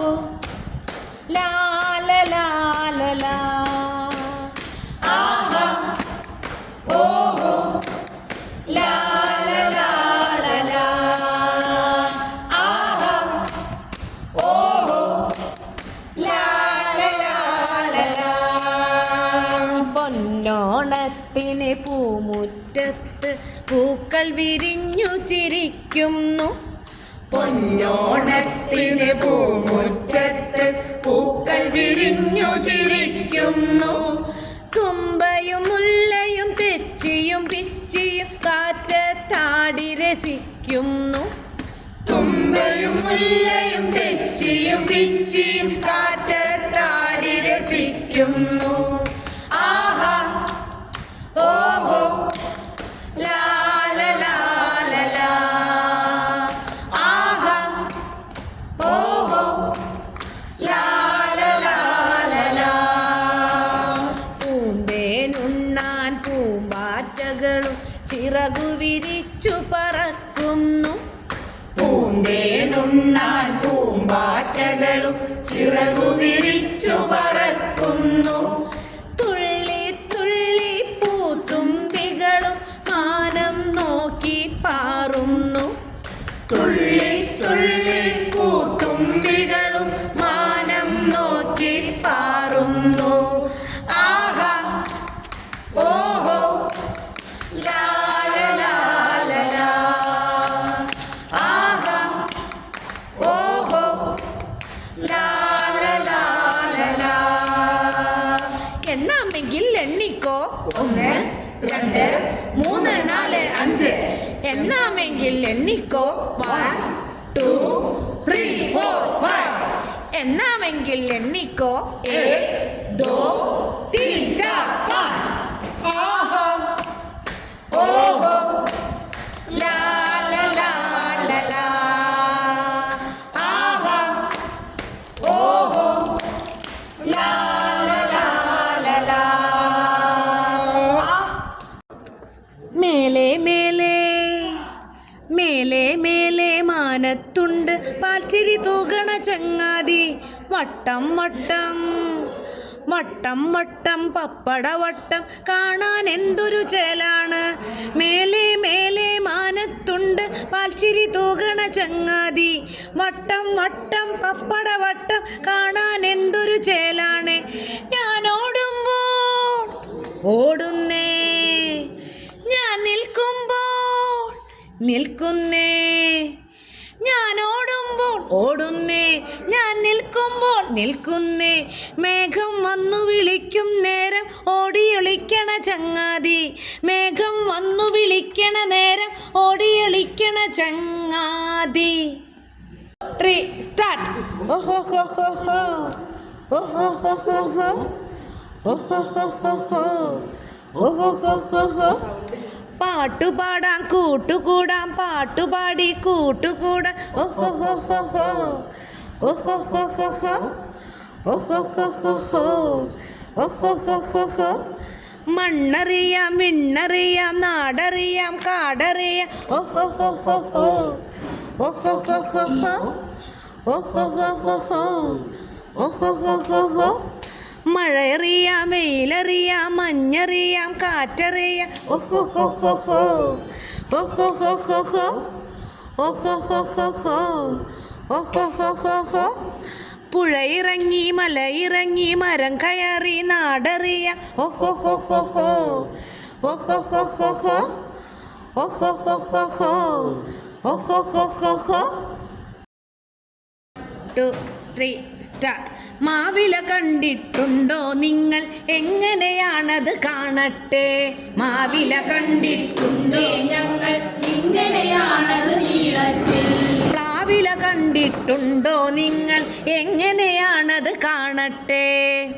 ഓഹോ ലാ ല ലാ ല ലാ. ആഹാ. ഓഹോ. ലാ ല ലാ ല ലാ. ആഹാ. ഓഹോ. ലാ ല ലാ ല ലാ. പൊന്നോണത്തിന് പൂമുറ്റത്ത് പൂക്കൾ വിരിഞ്ഞു ചിരിക്കുന്നു. പൊന്നോണത്തിന് പൂമുറ്റത്ത് പൂക്കൾ വിരിഞ്ഞു ചിരിക്കുന്നു. തുമ്പയും മുല്ലയും തെച്ചിയും പിച്ചിയും കാറ്റത്താടി രസിക്കുന്നു. തുമ്പയും മുല്ലയും തെച്ചിയും പിച്ചിയും കാറ്റത്താടി രസിക്കുന്നു. 이거? 에 വട്ടം വട്ടം വട്ടം വട്ടം പപ്പട വട്ടം. കാണാൻ എന്തൊരു ചേലാണ്. മേലെ മേലെ മാനത്തുണ്ട് പാൽച്ചിരി തൂകണ ചങ്ങാതി. വട്ടം വട്ടം പപ്പട വട്ടം കാണാൻ എന്തൊരു ചേലാണ്. ഞാൻ ഓടുമ്പോൾ ഓടുന്നേ ഞാൻ നിൽക്കുമ്പോൾ നിൽക്കുന്നേ ഞാൻ ഓടുമ്പോൾ ഓടുന്നേ ഞാൻ നിൽക്കുമ്പോൾ നിൽക്കുന്നേ. മേഘം വന്നു വിളിക്കും നേരം ഓടിയൊളിക്കണ ചങ്ങാതി. മേഘം വന്നു വിളിക്കണ നേരം ഓടിയൊളിക്കണ ചങ്ങാതി. Three start. ഓഹോ ഹോ പാട്ടുപാടാം കൂട്ടുകൂടാം പാട്ടുപാടി കൂട്ടുകൂടാം. ഓഹോ ഹോ ഹോ ഹോ ഓഹോ ഹോ ഹോ ഹോ ഓഹോ ഹോ ഹോ ഹോ ഓഹോ ഹോ ഹോ ഹോ മണ്ണറിയാം മിണ്ണറിയാം നാടറിയാം കാടറിയാം ഓഹോ ഹോ ഹോ ഹോ ഓഹോ ഹോ ഹോ ഹോ ഓഹോ ഹോ ഹോ ഹോ ഓഹോ ഹോ ഹോ ഹോ മഴയറിയാം വെയിലറിയാം മഞ്ഞറിയാം കാറ്ററിയാം. ഓഹോ ഹോ ഹോ ഹോ ഓഹോ ഹോ ഹോ ഹോ ഓഹോ ഹോ ഹോ ഹോ ഓഹോ ഹോ ഹോ ഹോ പുഴയിറങ്ങി മലയിറങ്ങി മരം കയറി നാടറിയ ഓഹോ ഹോ ഹോ ഹോ ഹോ ഓഹോ ഹോ ഹോ ഹോ ഓഹോ ഹോ ഹോ ഹോ ടു ത്രീ സ്റ്റാർട്ട് മാവില കണ്ടിട്ടുണ്ടോ നിങ്ങൾ എങ്ങനെയാണത് കാണട്ടെ മാവില കണ്ടിട്ടുണ്ടോ ഞങ്ങൾ എങ്ങനെയാണത് നീളത്തിൽ കണ്ടിട്ടുണ്ടോ നിങ്ങൾ? എങ്ങനെയാണത് കാണട്ടെ?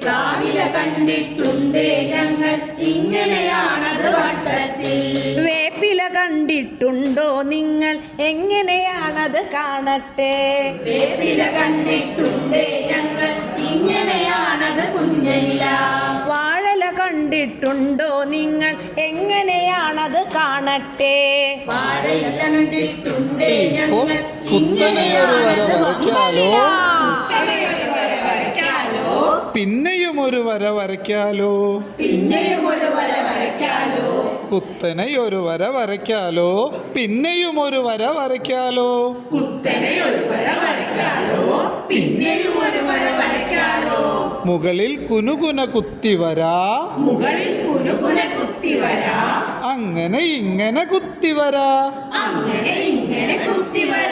രാവില കണ്ടിട്ടുണ്ട് ഞങ്ങൾ. ഇങ്ങനെയാണത് വട്ടത്തിൽ. വേപ്പില കണ്ടിട്ടുണ്ടോ നിങ്ങൾ? എങ്ങനെയാണത് കാണട്ടെ? വേപ്പില കണ്ടിട്ടുണ്ടേ ഞങ്ങൾ. ഇങ്ങനെയാണത് കുഞ്ഞനില. വാഴല കണ്ടിട്ടുണ്ടോ നിങ്ങൾ? എങ്ങനെയാണത് കാണട്ടെ? വാഴയില കണ്ടിട്ടുണ്ട് ഞങ്ങൾ. കുത്തനെയൊരു വര വരയ്ക്കാലോ? പിന്നെയും ഒരു വര വരയ്ക്കാലോ? കുത്തനെ ഒരു വര വരയ്ക്കാലോ? പിന്നെയും ഒരു വര വരയ്ക്കാലോ? കുത്തനെ ഒരു വര വരയ്ക്കാലോ പിന്നെയും ഒരു വര വരയ്ക്കാലോ മുകളിൽ കുനുകുന കുത്തിവരാ മുകളിൽ കുനുകുന കുത്തിവരാ അങ്ങനെ ഇങ്ങനെ കുത്തിവരാ അങ്ങനെ ഇങ്ങനെ കുത്തിവര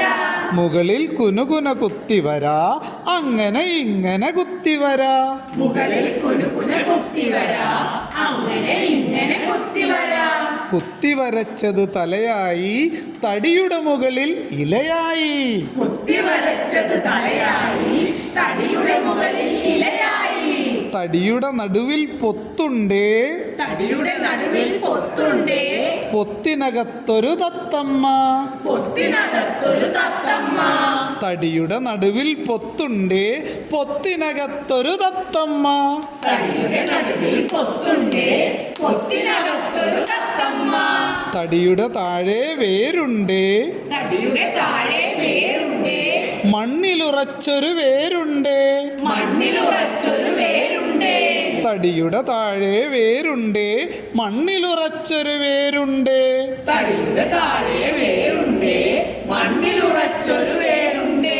മുകളിൽ കുനുകുന കുത്തിവര അങ്ങനെ ഇങ്ങനെ കുത്തിവര മുകളിൽ കുനുകുന കുത്തിവര അങ്ങനെ ഇങ്ങനെ കുത്തിവരാ കുത്തിവരച്ചത് തലയായി തടിയുടെ മുകളിൽ ഇലയായി. കുത്തിവരച്ചത് തലയായി തടിയുടെ മുകളിൽ ഇലയായി. തടിയുടെ നടുവിൽ പൊത്തുണ്ടേ. തടിയുടെ നടുവിൽ പൊത്തുണ്ടേ. പൊത്തിനകത്തൊരു തത്തമ്മ. പൊത്തിനകത്തൊരു തത്തമ്മ. തടിയുടെ നടുവിൽ പൊത്തുണ്ടേ പൊത്തിനകത്തൊരു തത്തമ്മ. തടിയുടെ നടുവിൽ പൊത്തുണ്ടേ പൊത്തിനകത്തൊരു തത്തമ്മ. തടിയുടെ താഴെ വേരുണ്ട്. തടിയുടെ താഴെ വേരുണ്ടേ. മണ്ണിലുറച്ചൊരു വേരുണ്ട്. മണ്ണിലുറച്ചൊരു വേരുണ്ടേ. തടിയുടെ താഴെ വേരുണ്ട് മണ്ണിലുറച്ചൊരു വേരുണ്ട്. തടിയുടെ താഴെ വേരുണ്ട് മണ്ണിലുറച്ചൊരു വേരുണ്ട്.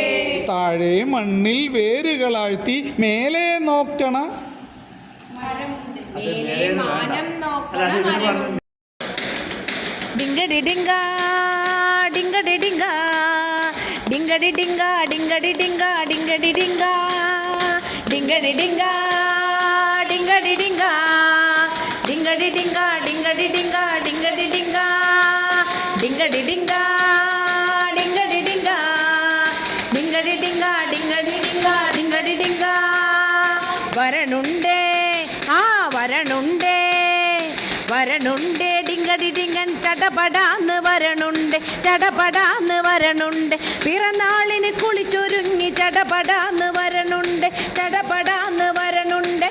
താഴെ മണ്ണിൽ വേരുകളാഴ്ത്തി മേലെ നോക്കണ. ഡിങ്കടി ഡിങ്ക ഡിങ്കടി ഡിങ്ക. ഡിങ്കടി ഡിങ്ക ഡിങ്കടി ഡിങ്ക ഡിങ്കടി ഡിങ്ക. ഡിങ്കടി ഡിങ്ക. ചടപടാന്ന് വരണുണ്ട്. പിറന്നാളിന് കുളിച്ചൊരുങ്ങി ചടപടാന്ന് വരണുണ്ട്. ചടപടാന്ന് വരണുണ്ട്.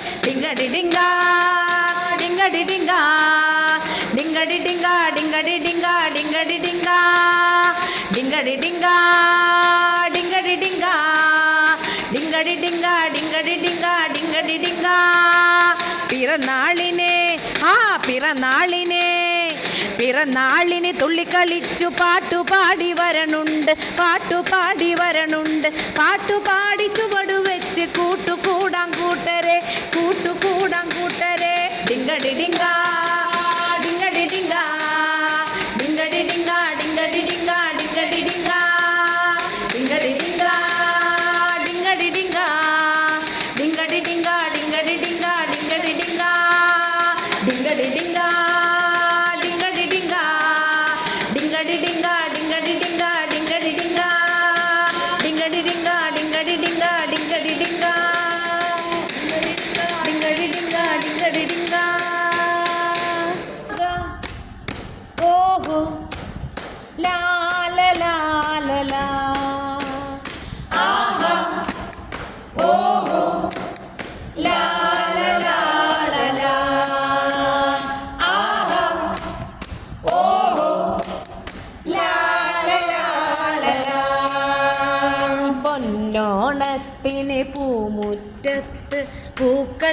പിറന്നാളിനെ ആ പിറന്നാളിനെ പിറന്നാളിന് തുള്ളിക്കളിച്ചു പാട്ടുപാടി വരണുണ്ട് പാട്ടുപാടി വരണുണ്ട് പാട്ടുപാടി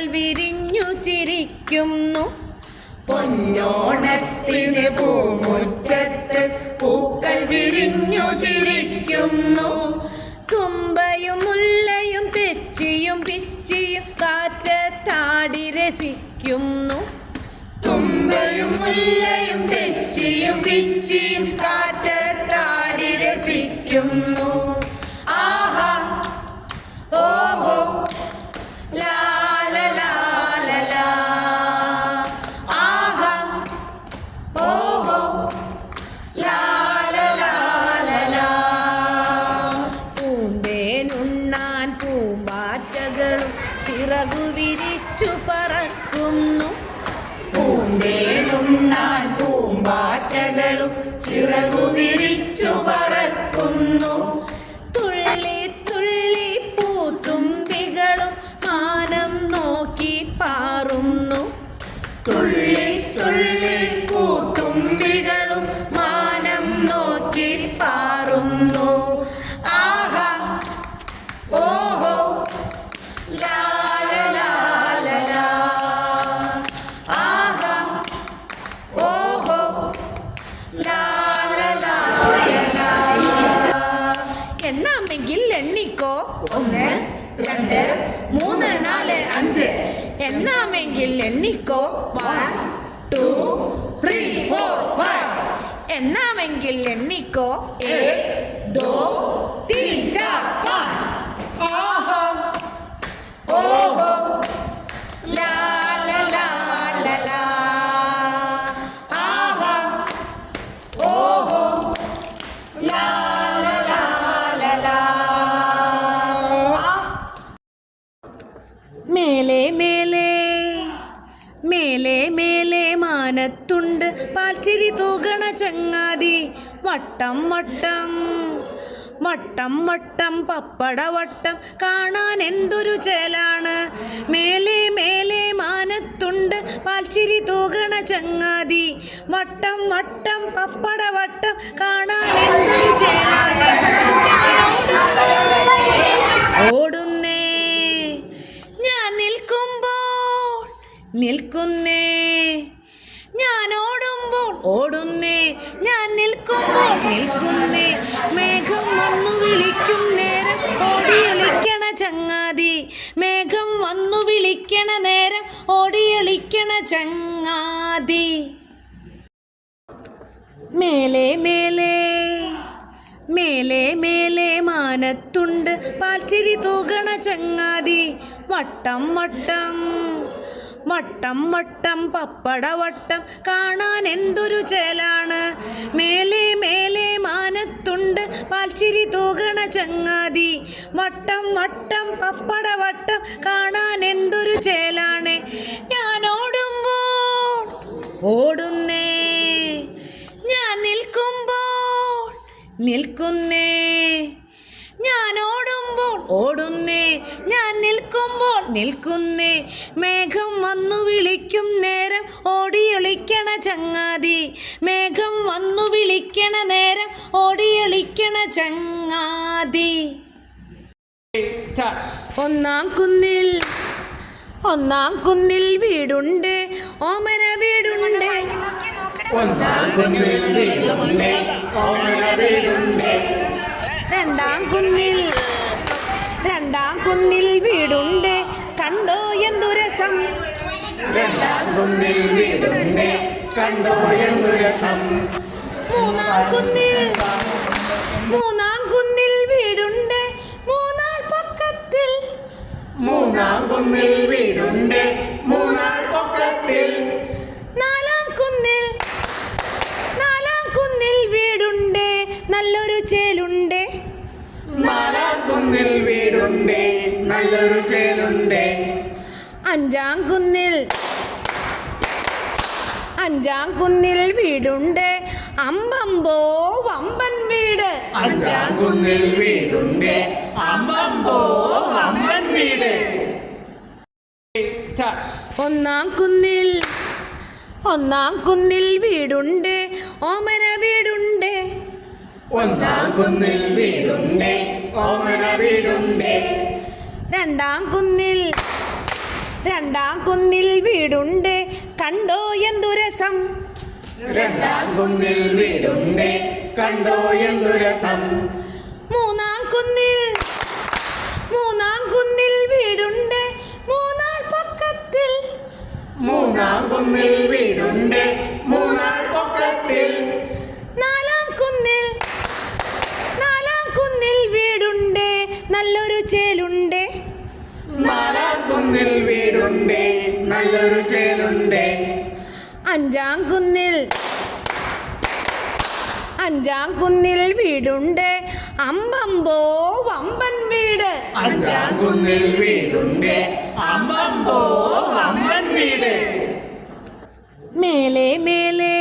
വിരിഞ്ഞു ചിരിക്കുന്നു. പൊന്നോണത്തിന് പൂമുറ്റത്ത് പൂക്കൾ വിരിഞ്ഞു ചിരിക്കുന്നു. തുമ്പയും മുല്ലയും തെച്ചിയും പിച്ചിയും കാറ്റത്താടി രസിക്കുന്നു. തുമ്പയും മുല്ലയും തെച്ചിയും പിച്ചിയും കാറ്റത്താടി രസിക്കുന്നു. Nico. Bye. മാനത്തുണ്ട് പാൽച്ചിരി തൂകണ ചങ്ങാതി. വട്ടം വട്ടം വട്ടം വട്ടം പപ്പട വട്ടം. കാണാൻ എന്തൊരു ചേലാണ്. മേലെ മേലെ മാനത്തുണ്ട്. പാൽച്ചിരി തൂകണ ചങ്ങാതി. വട്ടം വട്ടം പപ്പട വട്ടം. കാണാൻ എന്തൊരു ചേലാണ്. ഓടുന്നേ. ഞാൻ നിൽക്കുമ്പോൾ നിൽക്കുന്നേ. ഞാൻ ഓടുമ്പോൾ ഓടുന്നേ ഞാൻ നിൽക്കുമ്പോൾ നിൽക്കുന്നേ. മേഘം വന്നു വിളിക്കും നേരം ഓടിയൊളിക്കണ ചങ്ങാതി. മേഘം വന്നു വിളിക്കണ നേരം ഓടിയൊളിക്കണ ചങ്ങാതി. മേലെ മേലെ മേലെ മേലെ മാനത്തുണ്ട് പാൽച്ചിരി തൂകണ ചങ്ങാതി. വട്ടം വട്ടം വട്ടം മട്ടം പപ്പടവട്ടം കാണാൻ എന്തൊരു ചേലാണ്. മേലെ മേലെ മാനത്തുണ്ട് പാൽച്ചിരി തൂകണ ചങ്ങാതി. വട്ടം വട്ടം പപ്പടവട്ടം കാണാൻ എന്തൊരു ചേലാണ്. ഞാൻ ഓടുമ്പോൾ ഓടുന്നേ ഞാൻ നിൽക്കുമ്പോൾ നിൽക്കുന്നേ ഞാൻ ഓടുമ്പോൾ ഓടുന്നേ ഞാൻ നിൽക്കുമ്പോൾ നിൽക്കുന്നേ. മേഘം വന്നു വിളിക്കും നേരം ഓടിയൊളിക്കണ ചങ്ങാതി. മേഘം വന്നു വിളിക്കണ നേരം ഓടിയൊളിക്കണ ചങ്ങാതി. ഒന്നാം കുന്നിൽ ഒന്നാം കുന്നിൽ വീടുണ്ട് ഓമന വീടുണ്ട്. ഒന്നാം കുന്നിൽ വീടുണ്ട് ഓമന വീടുണ്ട്. രണ്ടാം കുന്നിൽ രണ്ടാം കുന്നിൽ വീടുണ്ട്. കണ്ടോ എന്തു രസം? രണ്ടാം കുന്നിൽ വീടുണ്ട്. കണ്ടോ എന്തു രസം? മൂന്നാം കുന്നിൽ മൂന്നാം കുന്നിൽ വീടുണ്ട്. മൂന്നാൾ പക്കത്തിൽ. മൂന്നാം കുന്നിൽ വീടുണ്ട്. മൂന്നാൾ പക്കത്തിൽ. നാലാം കുന്നിൽ നാലാം കുന്നിൽ വീടുണ്ട്. നല്ലൊരു ചേലുണ്ട്. വീടുണ്ടേ വീടുണ്ട് നല്ലൊരു ചേലുണ്ടേ. അഞ്ചാം കുന്നിൽ അഞ്ചാം കുന്നിൽ വീടുണ്ട്. അമ്പമ്പോ വമ്പൻ വീട്. അഞ്ചാം കുന്നിൽ വീടുണ്ട്. അമ്പമ്പോ വമ്പൻ വീട്. ഒന്നാം കുന്നിൽ ഒന്നാം കുന്നിൽ വീടുണ്ട്. ഓമന വീടുണ്ട്. ഒന്നാം കുന്നിൽ വീടുണ്ടേ ഓമന വീടുണ്ടേ. രണ്ടാം കുന്നിൽ രണ്ടാം കുന്നിൽ വീടുണ്ട് കണ്ടോ എന്തു രസം? രണ്ടാം കുന്നിൽ വീടുണ്ട് കണ്ടോ എന്തു രസം? മൂന്നാം കുന്നിൽ മൂന്നാം കുന്നിൽ വീടുണ്ട് മൂന്നാൾ പക്കത്തിൽ. മൂന്നാം കുന്നിൽ വീടുണ്ട് മൂന്നാം പൊക്കത്തിൽ. നല്ലൊരു ചേലുണ്ട്. അഞ്ചാം കുന്നിൽ അഞ്ചാം കുന്നിൽ വീടുണ്ട്. അമ്പമ്പോ വമ്പൻ വീട്. അഞ്ചാം കുന്നിൽ വീടുണ്ട്. അമ്പമ്പോ വമ്പൻ വീട്. മേലെ മേലെ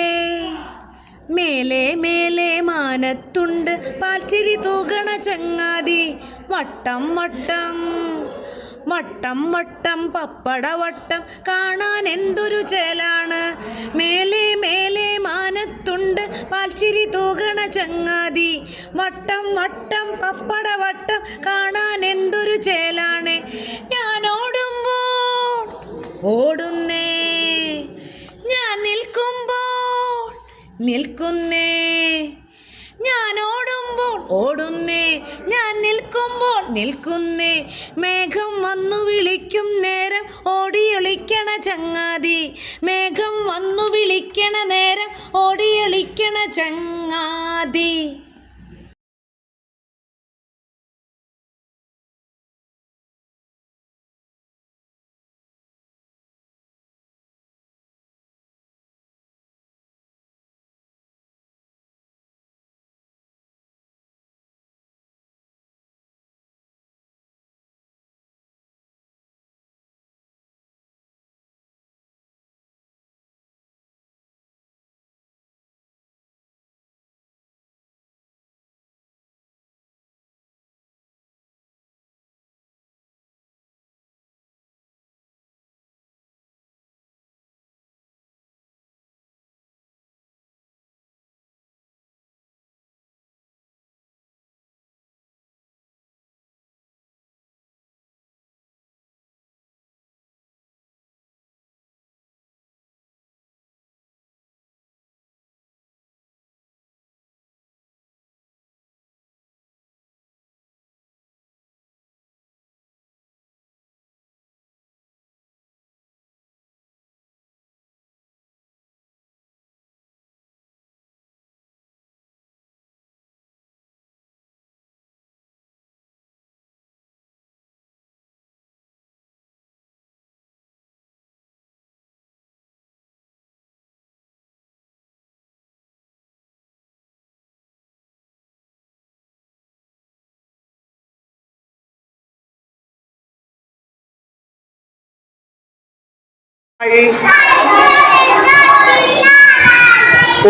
മേലെ മേലെ മാനത്തുണ്ട്. പാൽച്ചിരി തൂകണ ചങ്ങാതി വട്ടം വട്ടം. വട്ടം വട്ടം പപ്പടവട്ടം കാണാൻ എന്തൊരു ചേലാണ്. മേലെ മേലെ മാനത്തുണ്ട് പാൽച്ചിരി തൂകണ ചങ്ങാതി. വട്ടം വട്ടം പപ്പടവട്ടം കാണാൻ എന്തൊരു ചേലാണ്. ഞാൻ ഓടുമ്പോൾ ഓടുന്നേ ഞാൻ നിൽക്കുമ്പോൾ നിൽക്കുന്നേ. ഞാൻ ഓടുമ്പോൾ ഓടുന്നേ ഞാൻ നിൽക്കുമ്പോൾ നിൽക്കുന്നേ. മേഘം വന്നു വിളിക്കും നേരം ഓടിയൊളിക്കണ ചങ്ങാതി. മേഘം വന്നു വിളിക്കണ നേരം ഓടിയൊളിക്കണ ചങ്ങാതി.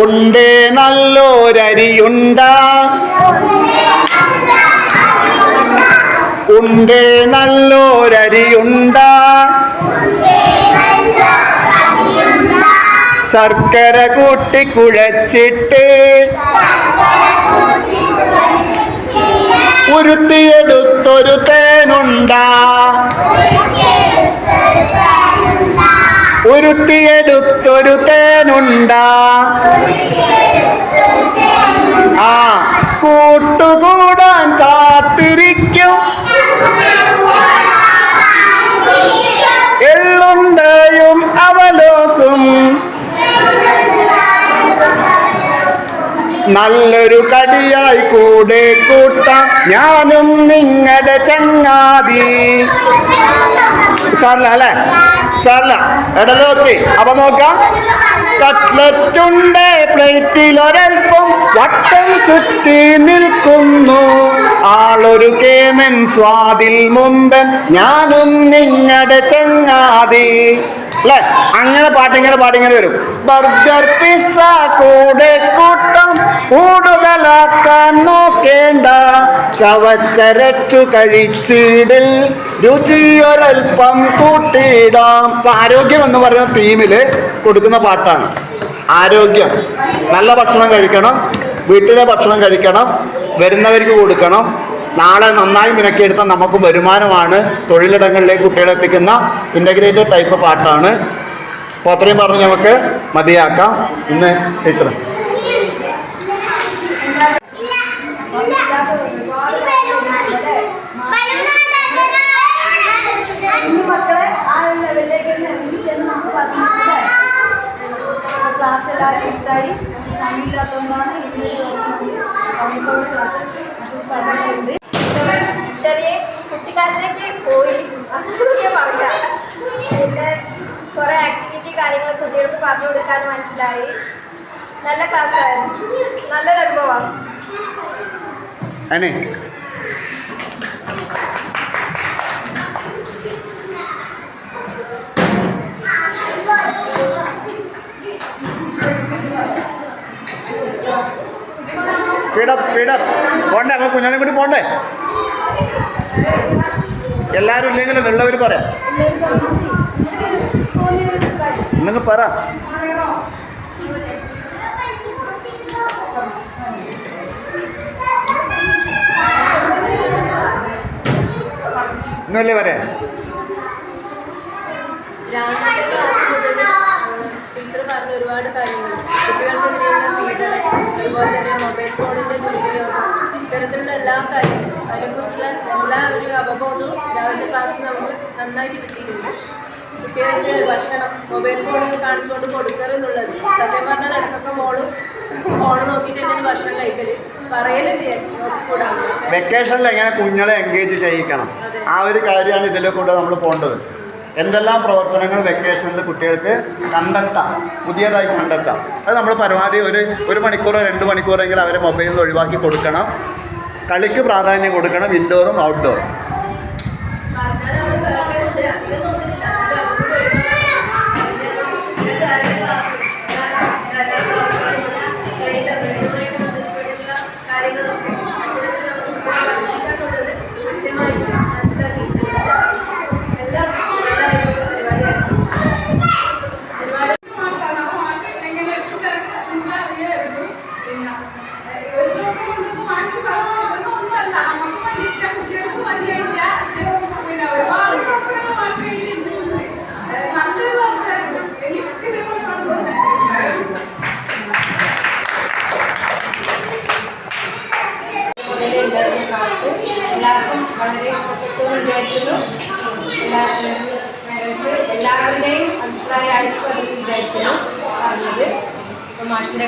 ഉണ്ട് നല്ലൊരരിയുണ്ട? ഉണ്ട് നല്ലൊരരിയുണ്ട? ശർക്കര കൂട്ടി കുഴച്ചിട്ട് ഉരുത്തിയെടുത്തൊരു തേനുണ്ട? ഉരുത്തിയെടുത്തൊരു തേനുണ്ട ആ കൂട്ടുകൂടാൻ കാത്തിരിക്കും. എള്ളുണ്ടയും അവലോസും. നല്ലൊരു കടിയായി കൂടെ കൂട്ടാം. ഞാനും നിങ്ങളുടെ ചങ്ങാതി. സാറില്ല അല്ലേ? സാറില്ല ഇടലോത്തി അപ്പൊ നോക്കാം. കട്ട്ലറ്റുണ്ട് പ്ലേറ്റിൽ ഒരൽപ്പം വട്ടം ചുറ്റി നിൽക്കുന്നു. ആളൊരു കേമൻ സ്വാതിൽ മുമ്പൻ ഞാനും നിങ്ങളുടെ ചങ്ങാതി. അല്ലേ അങ്ങനെ പാട്ടിങ്ങനെ പാട്ടിങ്ങനെ വരും. ബർഗർ പിസ്സ കൂടെ കൂട്ടം കൂടുതലാക്കാൻ നോക്കേണ്ട. ചവച്ചരച്ചു കഴിച്ചിടിൽ രുചിയൊരൽപ്പം കൂട്ടിയിടാം. ആരോഗ്യം എന്ന് പറയുന്ന തീമിൽ കൊടുക്കുന്ന പാട്ടാണ്. ആരോഗ്യം. നല്ല ഭക്ഷണം കഴിക്കണം. വീട്ടിലെ ഭക്ഷണം കഴിക്കണം. വരുന്നവർക്ക് കൊടുക്കണം. നാളെ നന്നായി മിനക്കിയെടുത്താൽ നമുക്ക് വരുമാനമാണ് തൊഴിലിടങ്ങളിലേക്ക് കുട്ടികളെ എത്തിക്കുന്ന ഇന്റഗ്രേറ്റഡ് ടൈപ്പ് പാട്ടാണ് അപ്പോൾ അത്രയും പറഞ്ഞ് നമുക്ക് മതിയാക്കാം. ഇന്ന് ടീച്ചർ ക്ലാസ് എല്ലാവർക്കും ഇഷ്ടമായി സമയമില്ലാത്തതുകൊണ്ടാണ് ഇന്ന് സമയത്തോടെ ക്ലാസ് പറഞ്ഞിട്ടുണ്ട് ചെറിയ കുട്ടിക്കാലത്തേക്ക് പോയി. അങ്ങനെ പറയാം പിന്നെ കുറേ ആക്ടിവിറ്റി കാര്യങ്ങൾ കുട്ടികൾക്ക് പറഞ്ഞു കൊടുക്കാൻ മനസ്സിലായി. നല്ല ക്ലാസ്സായിരുന്നു നല്ലൊരു അനുഭവമാണ് അനെ. സ്പീഡപ്പ് സ്പീഡപ്പ് പോണ്ടേ അപ്പൊ കുഞ്ഞാനെ കൂടി പോണ്ടേ? എല്ലാരും ഇല്ലെങ്കിലും ഉള്ളവർ പറയാം. നിങ്ങൾ പറ. ഇന്നല്ലേ പറയാം? ടീച്ചർ പറഞ്ഞ ഒരുപാട് കാര്യങ്ങൾ. കുട്ടികൾക്കെതിരെയുള്ള പീഡനം അതുപോലെ തന്നെ മൊബൈൽ ഫോണിന്റെ ദുരുപയോഗം. ഇത്തരത്തിലുള്ള എല്ലാ കാര്യങ്ങളും അതിനെക്കുറിച്ചുള്ള എല്ലാ ഒരു അവബോധവും രാവിലത്തെ ക്ലാസ് നമുക്ക് നന്നായിട്ട് കിട്ടിയിട്ടുണ്ട്. കുട്ടികൾക്ക് ഭക്ഷണം മൊബൈൽ ഫോണിൽ കാണിച്ചുകൊണ്ട് കൊടുക്കരുത് എന്നുള്ളത്. സത്യം പറഞ്ഞാൽ ഇടക്കൊക്കെ മോളും ഫോണ് നോക്കിയിട്ട് തന്നെ ഭക്ഷണം കഴിക്കൽ. വെക്കേഷനിൽ എങ്ങനെ കുഞ്ഞുങ്ങളെ എൻഗേജ് ചെയ്യിക്കണം? ആ ഒരു കാര്യമാണ് ഇതിലെ കൂടെ നമ്മൾ പോകേണ്ടത് എന്തെല്ലാം പ്രവർത്തനങ്ങൾ വെക്കേഷനിൽ കുട്ടികൾക്ക് കണ്ടെത്താം പുതിയതായി കണ്ടെത്താം. അത് നമ്മൾ പരമാവധി ഒരു ഒരു മണിക്കൂറോ രണ്ട് മണിക്കൂറെങ്കിലും അവരെ മൊബൈലിൽ ഒഴിവാക്കി കൊടുക്കണം. കളിക്ക് പ്രാധാന്യം കൊടുക്കണം ഇൻഡോറും ഔട്ട്ഡോറും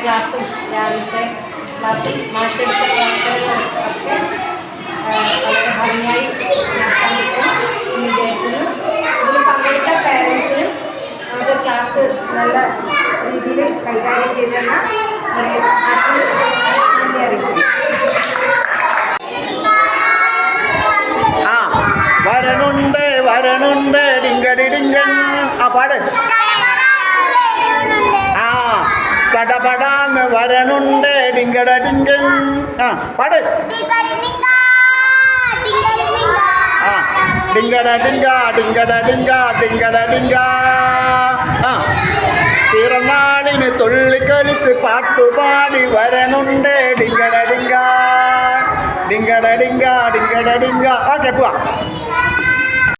ക്ലാസ്സും രാവിലത്തെ ക്ലാസ്സും മാഷെടുത്ത പ്രവർത്തനങ്ങളും ഒക്കെ വളരെ ഭംഗിയായി നടത്താൻ പറ്റും. വിചാരിക്കുന്നു ഇതിൽ പങ്കെടുത്ത പേരൻസിനും നമുക്ക് ക്ലാസ് നല്ല കടപടാന്ന് വരണുണ്ട് ഡിങ്കട ഡിങ്കൻ ആ പാട്. ആ ഡിങ്കട ഡിങ്ക ഡിങ്കട ഡിങ്ക ഡിങ്കട ഡിങ്ക ആ പിറന്നാളിന് തുള്ളിക്കളിച്ച് പാട്ടുപാടി വരണുണ്ട് ഡിങ്കട ഡിങ്ക ഡിങ്കട ഡിങ്ക ഡിങ്കട ഡിങ്ക ഓക്കെ പോവാ.